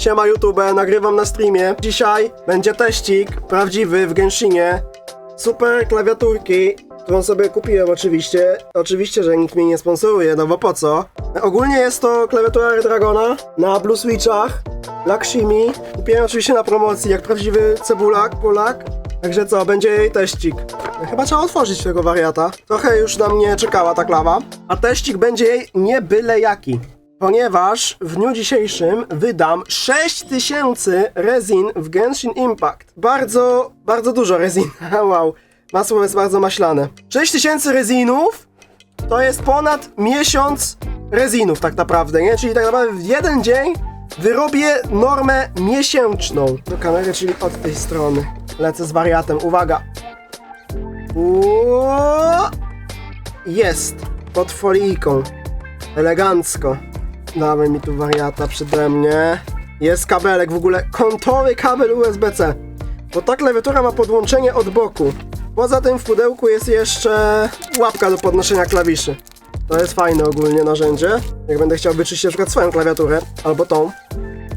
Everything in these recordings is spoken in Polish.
Siema YouTube, nagrywam na streamie. Dzisiaj będzie teścik prawdziwy w Genshinie. Super klawiaturki, którą sobie kupiłem oczywiście. Oczywiście, że nikt mnie nie sponsoruje, no bo po co? Ogólnie jest to klawiatura Redragona na Blue Switchach, Lakshmi. Kupiłem oczywiście na promocji, jak prawdziwy cebulak, Polak. Także co, będzie jej teścik. Chyba trzeba otworzyć tego wariata. Trochę już na mnie czekała ta klawa. A teścik będzie jej nie byle jaki. Ponieważ w dniu dzisiejszym wydam 6000 rezin w Genshin Impact. Bardzo, bardzo dużo rezin. wow. Masło jest bardzo maślane. 6000 rezinów to jest ponad miesiąc rezinów tak naprawdę, nie? Czyli tak naprawdę w jeden dzień wyrobię normę miesięczną. Do kamery, czyli od tej strony. Lecę z wariatem. Uwaga. Jest. Pod folijką. Elegancko. Dawaj mi tu wariata przede mnie. Jest kabelek w ogóle. Kątowy kabel USB-C. Bo ta klawiatura ma podłączenie od boku. Poza tym w pudełku jest jeszcze łapka do podnoszenia klawiszy. To jest fajne ogólnie narzędzie. Jak będę chciał wyczyścić na przykład swoją klawiaturę, albo tą.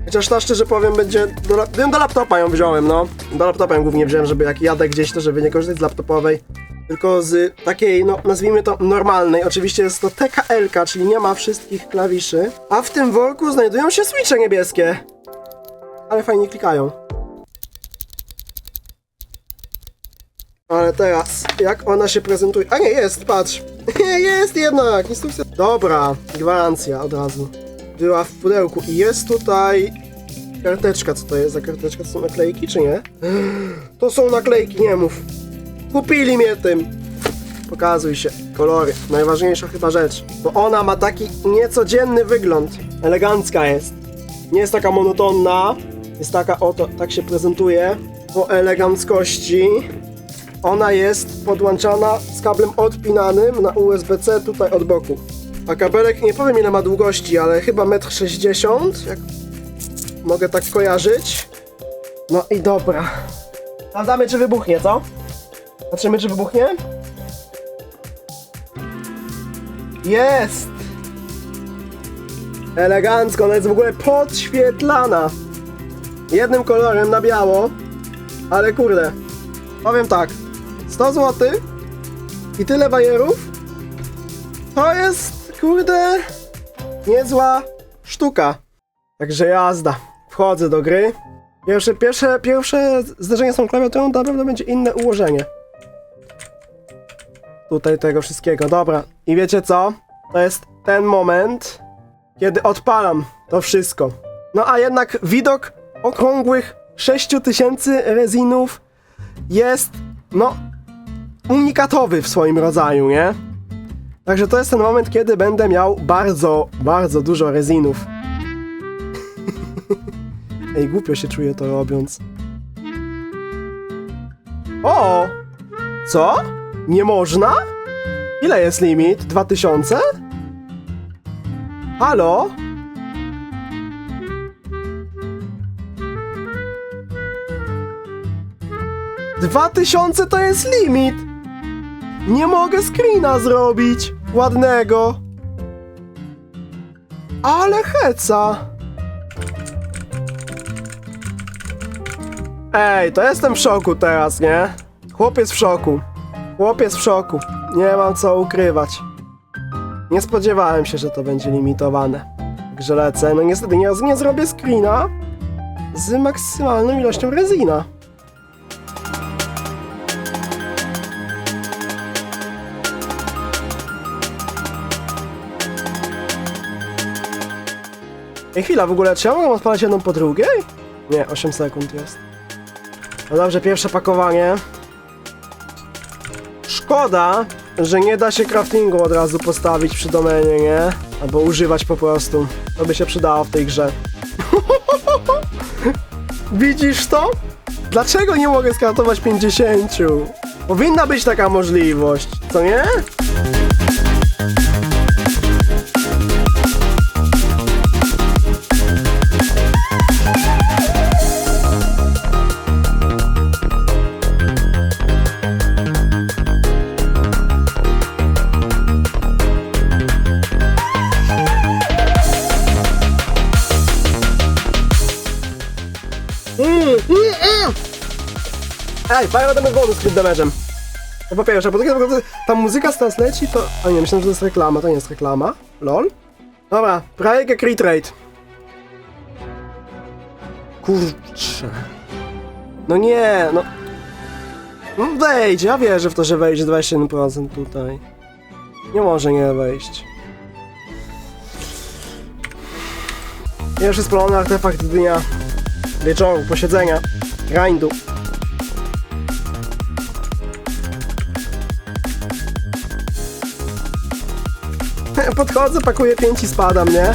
Chociaż ta szczerze powiem będzie... Do, lap- do laptopa ją wziąłem, no. Do laptopa ją głównie wziąłem, żeby jak jadę gdzieś, to żeby nie korzystać z laptopowej. Tylko z takiej, no nazwijmy to normalnej. Oczywiście jest to TKL, czyli nie ma wszystkich klawiszy. A w tym worku znajdują się switche niebieskie. Ale fajnie klikają. Ale teraz, jak ona się prezentuje? A nie, jest, patrz. jest jednak, instrukcja. Dobra, gwarancja od razu. Była w pudełku i jest tutaj karteczka. Co to jest za karteczka? To są naklejki, czy nie? To są naklejki, nie mów. Kupili mnie tym. Pokazuj się, kolory. Najważniejsza chyba rzecz. Bo ona ma taki niecodzienny wygląd. Elegancka jest. Nie jest taka monotonna. Jest taka oto, tak się prezentuje. Po eleganckości. Ona jest podłączana z kablem odpinanym na USB-C tutaj od boku. A kabelek nie powiem ile ma długości, ale chyba 1,60 m, jak mogę tak kojarzyć. No i dobra. Sprawdzamy czy wybuchnie, co? Patrzymy czy wybuchnie? Jest! Elegancko, ona jest w ogóle podświetlana. Jednym kolorem na biało, ale kurde, powiem tak, 100 zł i tyle bajerów to jest, kurde, niezła sztuka. Także jazda, wchodzę do gry. Pierwsze, pierwsze, pierwsze zderzenie z tą klawiaturą to na będzie inne ułożenie. Tutaj tego wszystkiego, dobra. I wiecie co? To jest ten moment, kiedy odpalam to wszystko. No a jednak widok okrągłych 6000 rezinów jest, no, unikatowy w swoim rodzaju, nie? Także to jest ten moment, kiedy będę miał bardzo, bardzo dużo rezinów. Ej, głupio się czuję to robiąc. O! Co? Nie można? Ile jest limit? 2000? Halo? Dwa tysiące to jest limit! Nie mogę screena zrobić ładnego. Ale heca. Ej, to jestem w szoku teraz, nie? Chłopiec w szoku. Chłopiec w szoku. Nie mam co ukrywać. Nie spodziewałem się, że to będzie limitowane. Także lecę. No niestety nie, nie zrobię screena z maksymalną ilością rezina. Ej, chwila, w ogóle czy ja mogę odpalać jedną po drugiej? Nie, 8 sekund jest. No dobrze, pierwsze pakowanie. Szkoda, że nie da się craftingu od razu postawić przy domenie, nie? Albo używać po prostu. To by się przydało w tej grze. Widzisz to? Dlaczego nie mogę skraftować 50? Powinna być taka możliwość, co nie? Ej, Pyro damage bonus crit damage'em. To po pierwsze, po drugie, po prostu ta muzyka z nas leci, to... A nie, myślałem, że to jest reklama, to nie jest reklama. Lol. Dobra, prawie crit rate. Kurczę. No nie, no... No Wejdź, ja wierzę w to, że wejdzie 21% tutaj. Nie może nie wejść. Pierwszy spalony artefakt dnia. Wieczoru, posiedzenia, grindu. Podchodzę, pakuję pięć i spadam, nie?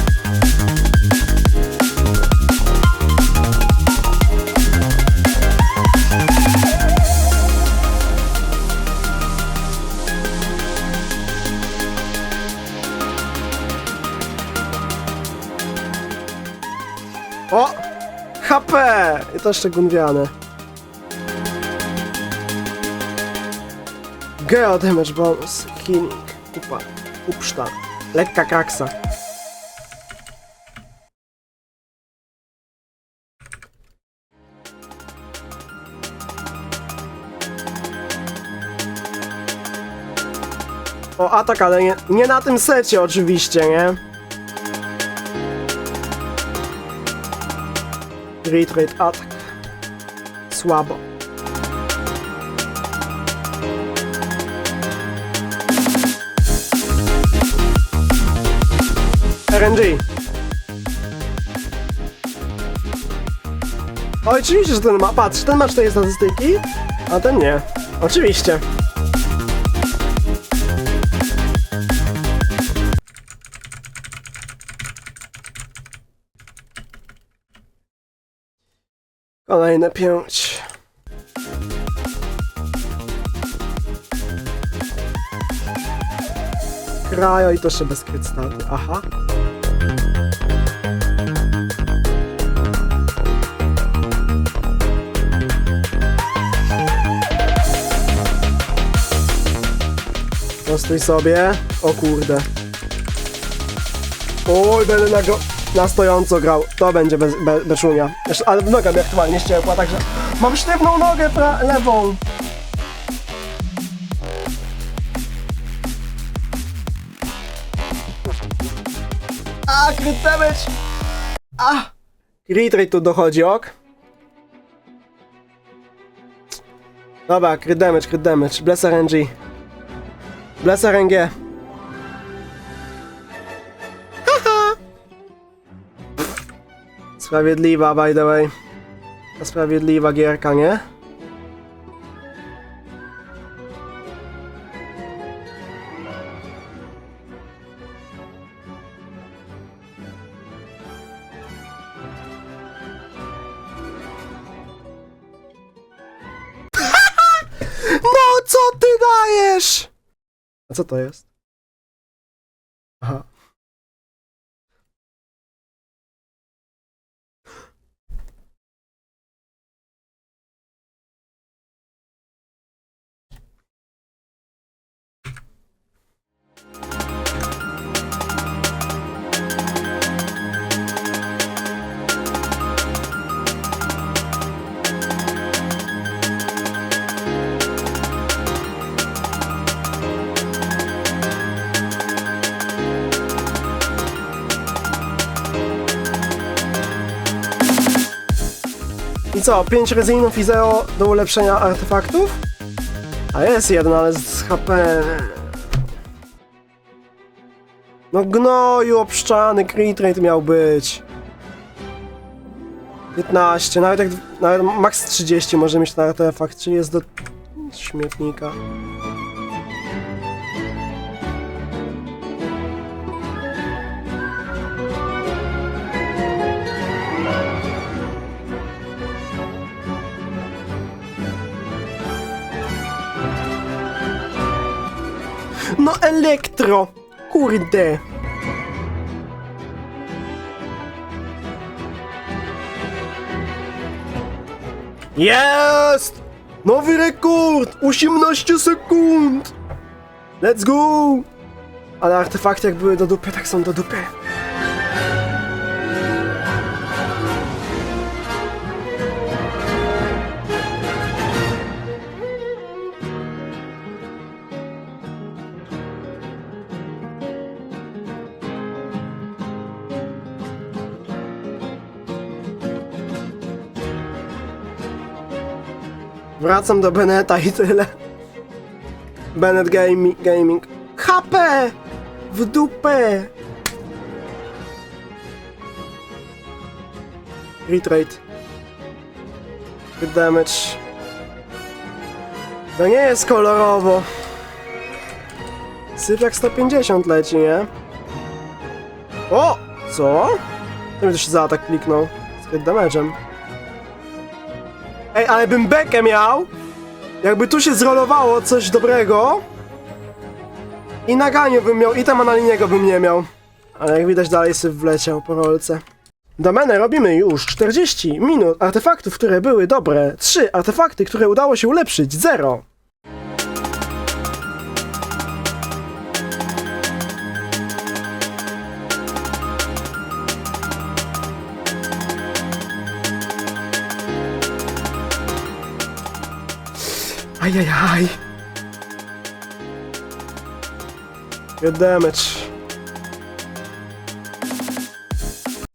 O! HP! I to jeszcze gunwiane. Geo damage bonus. Healing. Kupa. Upszta. Lekka kraksa. O, atak, ale nie, nie na tym secie oczywiście, nie? Retreat atak. Słabo. RNG. Oczywiście, że ten ma. Patrz, ten ma 4 statystyki, a ten nie. Oczywiście. Kolejne pięć. Krajo i to jeszcze bez krystalu. Aha. Postój sobie. O kurde. Oj, będę na, go, na stojąco grał. To będzie bez, be. Jeszcze, ale noga mi aktualnie ściępła, także mam sztywną nogę pra, lewą. A, crit damage! A! Crit rate tu dochodzi, ok? Dobra, crit damage, crit damage. Bless RNG. Bless RNG. Haha! Sprawiedliwa, by the way. Ta Sprawiedliwa gierka, nie? No co ty dajesz? A co to jest? Aha. I co, 5 rezinów i 0 do ulepszenia artefaktów? A jest jeden, ale z HP. No gnoju obszczany, crit rate miał być. 15, nawet jak, nawet max 30 może mieć ten artefakt, czyli jest do śmietnika. No elektro! Kurde! Jest! Nowy rekord! 18 sekund! Let's go! Ale artefakty jak były do dupy, tak są do dupy. Wracam do Beneta i tyle. Bennett Gaming. gaming. HP! W dupę! Retrade. Good damage. To nie jest kolorowo. Syp jak 150 leci, nie? O! Co? To mi też za atak kliknął. Z hit damage'em. Ale bym bekę miał! Jakby tu się zrolowało coś dobrego. I na ganiu bym miał, i tam na liniego bym nie miał. Ale jak widać dalej syf wleciał po rolce. Domenę robimy już 40 minut. Artefaktów, które były dobre 3. Artefakty, które udało się ulepszyć 0. Ajajaj. Good damage.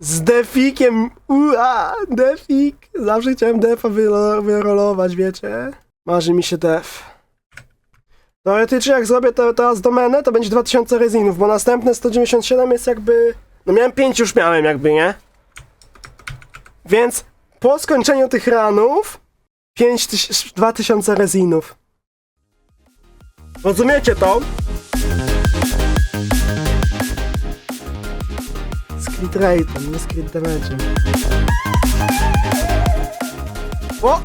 Z defikiem. Ua, defik. Zawsze chciałem defa wyro- wyrolować, wiecie? Marzy mi się def. Teoretycznie jak zrobię to teraz domenę, to będzie 2000 rezinów, bo następne 197 jest jakby... No miałem 5 już miałem jakby, nie? Więc po skończeniu tych ranów 5 tyś- 2000 rezinów. Rozumiecie to? Skrit rate'em, nie damage'em. O!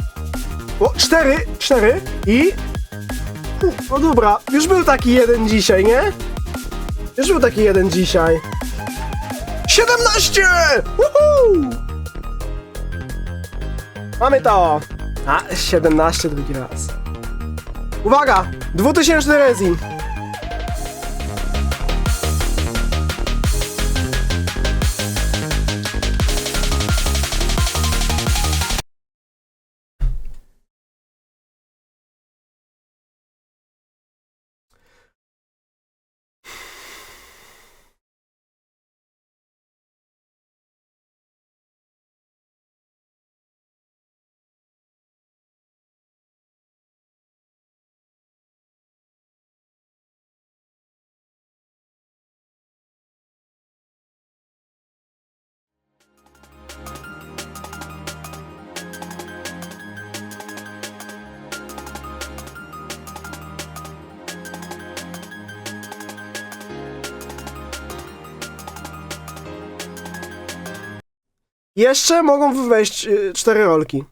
O, cztery, cztery i... O dobra, już był taki jeden dzisiaj, nie? Już był taki jeden dzisiaj. 17! Woohoo! Mamy to! A, 17 drugi raz. Uwaga! 2000 rezin! Jeszcze mogą wejść y, cztery rolki.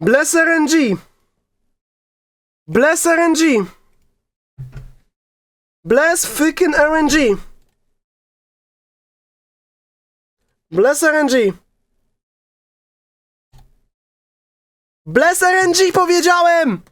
Bless RNG! Bless RNG! Bless freaking RNG! Bless RNG! Bless RNG powiedziałem!